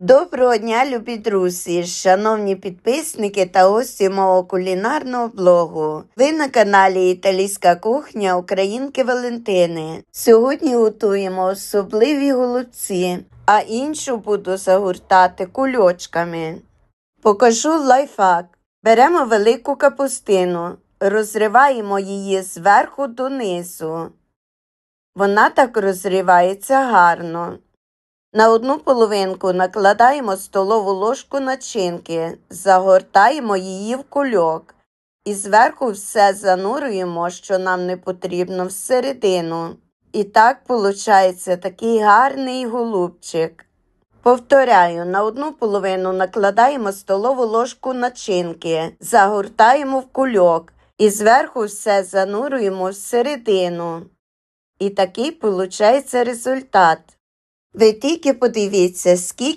Доброго дня, любі друзі, шановні підписники та гості мого кулінарного блогу. Ви на каналі Італійська кухня Українки Валентини. Сьогодні готуємо особливі голубці, а іншу буду загортати кульочками. Покажу лайфхак. Беремо велику капустину, розриваємо її зверху донизу. Вона так розривається гарно. На одну половинку накладаємо столову ложку начинки, загортаємо її в кульок і зверху все занурюємо, що нам не потрібно, всередину. І так виходить такий гарний голубчик. Повторяю, на одну половину накладаємо столову ложку начинки, загортаємо в кульок і зверху все занурюємо всередину. І такий виходить результат. Ви тільки подивіться, скільки